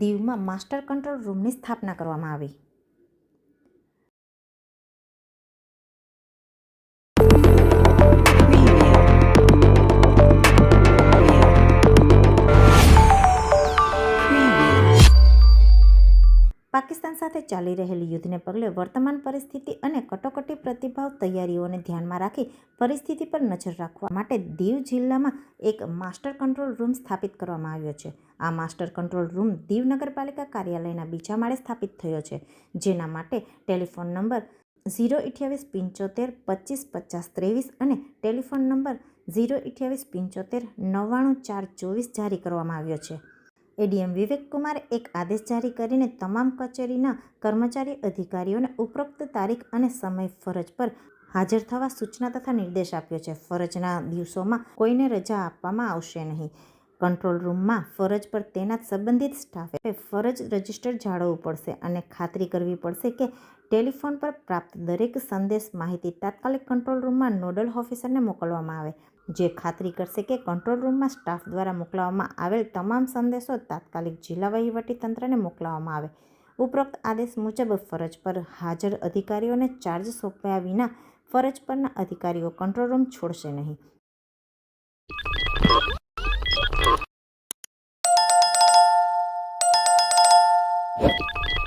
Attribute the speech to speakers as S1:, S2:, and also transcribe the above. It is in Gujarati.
S1: દીવમાં માસ્ટર કંટ્રોલ રૂમની સ્થાપના કરવામાં આવી. પાકિસ્તાન સાથે ચાલી રહેલી યુદ્ધને પગલે વર્તમાન પરિસ્થિતિ અને કટોકટી પ્રતિભાવ તૈયારીઓને ધ્યાનમાં રાખી પરિસ્થિતિ પર નજર રાખવા માટે દીવ જિલ્લામાં એક માસ્ટર કંટ્રોલ રૂમ સ્થાપિત કરવામાં આવ્યો છે. આ માસ્ટર કંટ્રોલ રૂમ દીવ નગરપાલિકા કાર્યાલયના બીજા માળે સ્થાપિત થયો છે, જેના માટે ટેલિફોન નંબર ઝીરો અઠ્યાવીસ પંચોતેર પચીસ પચાસ ત્રેવીસ અને ટેલિફોન નંબર ઝીરો અઠ્યાવીસ પંચોતેર નવ્વાણું ચાર ચોવીસ જારી કરવામાં આવ્યો છે. એડીએમ વિવેક કુમારે એક આદેશ જારી કરીને તમામ કચેરીના કર્મચારી, અધિકારીઓને ઉપરોક્ત તારીખ અને સમય ફરજ પર હાજર થવા સૂચના તથા નિર્દેશ આપ્યો છે. ફરજના દિવસોમાં કોઈને રજા આપવામાં આવશે નહીં. કંટ્રોલ રૂમમાં ફરજ પર તૈનાત સંબંધિત સ્ટાફે ફરજ રજિસ્ટર જાળવવું પડશે અને ખાતરી કરવી પડશે કે ટેલિફોન પર પ્રાપ્ત દરેક સંદેશ માહિતી તાત્કાલિક કંટ્રોલ રૂમમાં નોડલ ઓફિસરને મોકલવામાં આવે. જે ખાતરી કરશે કે કંટ્રોલ રૂમમાં સ્ટાફ દ્વારા મોકલવામાં આવેલ તમામ સંદેશો તાત્કાલિક જિલ્લા વહીવટી તંત્રને મોકલવામાં આવે. ઉપરોક્ત આદેશ મુજબ ફરજ પર હાજર અધિકારીઓને ચાર્જ સોંપ્યા વિના ફરજ પરના અધિકારીઓ કંટ્રોલ રૂમ છોડશે નહીં. Yeah.